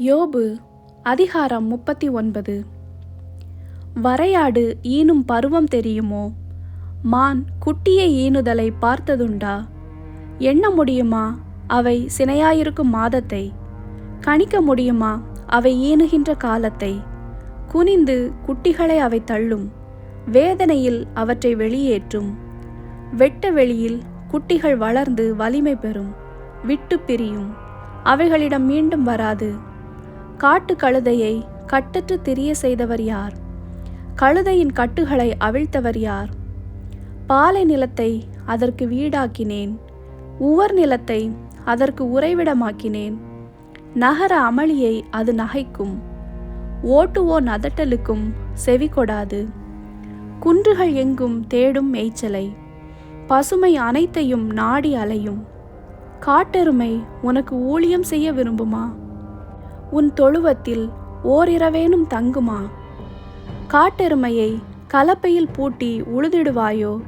யோபு அதிகாரம் முப்பத்தி ஒன்பது. வரையாடு ஈனும் பருவம் தெரியுமோ? மான் குட்டியை ஈனுதலை பார்த்ததுண்டா? எண்ண முடியுமா? அவை சினையாயிருக்கும் மாதத்தை. கணிக்க முடியுமா? அவை ஈனுகின்ற காலத்தை. குனிந்து குட்டிகளை அவை தள்ளும். வேதனையில் அவற்றை வெளியேற்றும். வெட்ட வெளியில் குட்டிகள் வளர்ந்து வலிமை பெறும். விட்டு பிரியும். அவைகளிடம் மீண்டும் வராது. காட்டு கழுதையை கட்டற்று திரிய செய்தவர் யார்? கழுதையின் கட்டுகளை அவிழ்த்தவர் யார்? பாலை நிலத்தை அதற்கு வீடாக்கினேன். உவர் நிலத்தை அதற்கு உறைவிடமாக்கினேன். நகர அமளியை அது நகைக்கும். ஓட்டுவோ நதட்டலுக்கும் செவி கொடாது. குன்றுகள் எங்கும் தேடும் மேய்ச்சலை. பசுமை அனைத்தையும் நாடி அலையும். காட்டெருமை உனக்கு ஊழியம் செய்ய விரும்புமா? உன் தொழுவத்தில் ஓரிரவேனும் தங்குமா? காட்டெருமையை கலப்பையில் பூட்டி உழுதிடுவாயோ?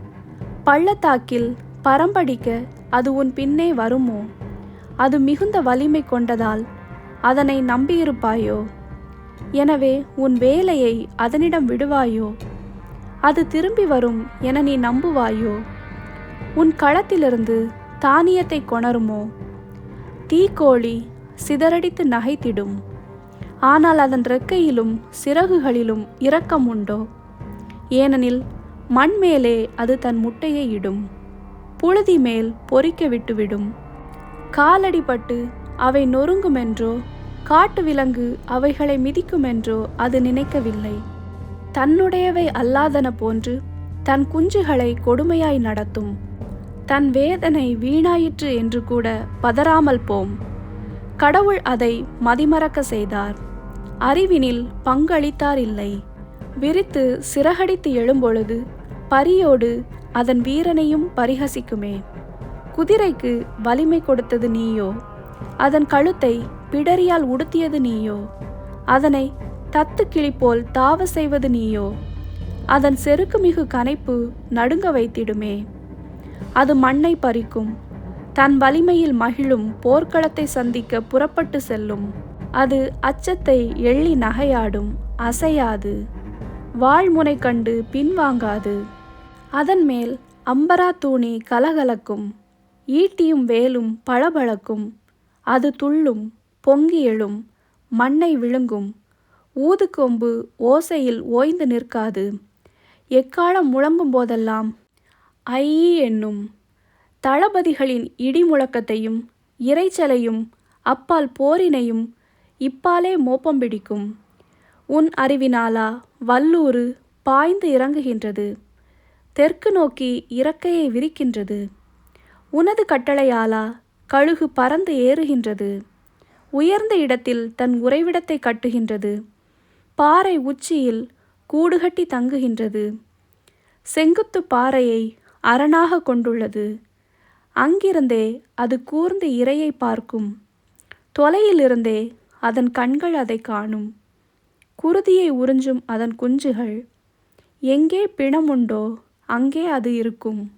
பள்ளத்தாக்கில் பரம்படிக்க அது உன் பின்னே வருமோ? அது மிகுந்த வலிமை கொண்டதால் அதனை நம்பியிருப்பாயோ? எனவே உன் வேலையை அதனிடம் விடுவாயோ? அது திரும்பி வரும் என நீ நம்புவாயோ? உன் களத்திலிருந்து தானியத்தை கொணருமோ? தீக்கோழி சிதறடித்து நகைத்திடும். ஆனால் அதன் ரெக்கையிலும் சிறகுகளிலும் இரக்கம் உண்டோ? ஏனெனில் மண் மேலே அது தன் முட்டையை இடும். புழுதி மேல் பொறிக்க விட்டுவிடும். காலடிபட்டு அவை நொறுங்குமென்றோ? காட்டு விலங்கு அவைகளை மிதிக்குமென்றோ அது நினைக்கவில்லை. தன்னுடையவை அல்லாதன போன்று தன் குஞ்சுகளை கொடுமையாய் நடத்தும். தன் வேதனை வீணாயிற்று என்று கூட பதறாமல் போம். கடவுள் அதை மதிமறக்க செய்தார். அறிவினில் பங்களித்தார் இல்லை. விரித்து சிறகடித்து எழும்பொழுது பரியோடு அதன் வீரனையும் பரிகசிக்குமே. குதிரைக்கு வலிமை கொடுத்தது நீயோ? அதன் கழுத்தை பிடரியால் உடுத்தியது நீயோ? அதனை தத்து கிளிப்போல் தாவ செய்வது நீயோ? அதன் செருக்குமிகு கனைப்பு நடுங்க வைத்திடுமே. அது மண்ணை பறிக்கும். தன் வலிமையில் மகிழும் போர்க்களத்தை சந்திக்க புறப்பட்டு செல்லும். அது அச்சத்தை எள்ளி நகையாடும் அசையாது. வாழ்முனை கண்டு பின்வாங்காது. அதன் மேல் அம்பரா தூணி கலகலக்கும். ஈட்டியும் வேலும் பளபளக்கும். அது துள்ளும் பொங்கி எழும் மண்ணை விழுங்கும். ஊதுகொம்பு ஓசையில் ஓய்ந்து நிற்காது. எக்காலம் முழங்கும் போதெல்லாம் ஐ என்னும் தளபதிகளின் இடி முழக்கத்தையும் இரைச்சலையும் அப்பால் போரினையும் இப்பாலே மோப்பம் பிடிக்கும். உன் அறிவினாலா வல்லூறு பாய்ந்து இறங்குகின்றது. தெற்கு நோக்கி இறக்கையை விரிக்கின்றது. உனது கட்டளையாலா கழுகு பறந்து ஏறுகின்றது. உயர்ந்த இடத்தில் தன் உறைவிடத்தை கட்டுகின்றது. பாறை உச்சியில் கூடுகட்டி தங்குகின்றது. செங்குத்து பாறையை அரணாக கொண்டுள்ளது. அங்கிருந்தே அது கூர்ந்து இரையை பார்க்கும். தொலையிலிருந்தே அதன் கண்கள் அதை காணும். குருதியை உறிஞ்சும் அதன் குஞ்சுகள். எங்கே பிணமுண்டோ அங்கே அது இருக்கும்.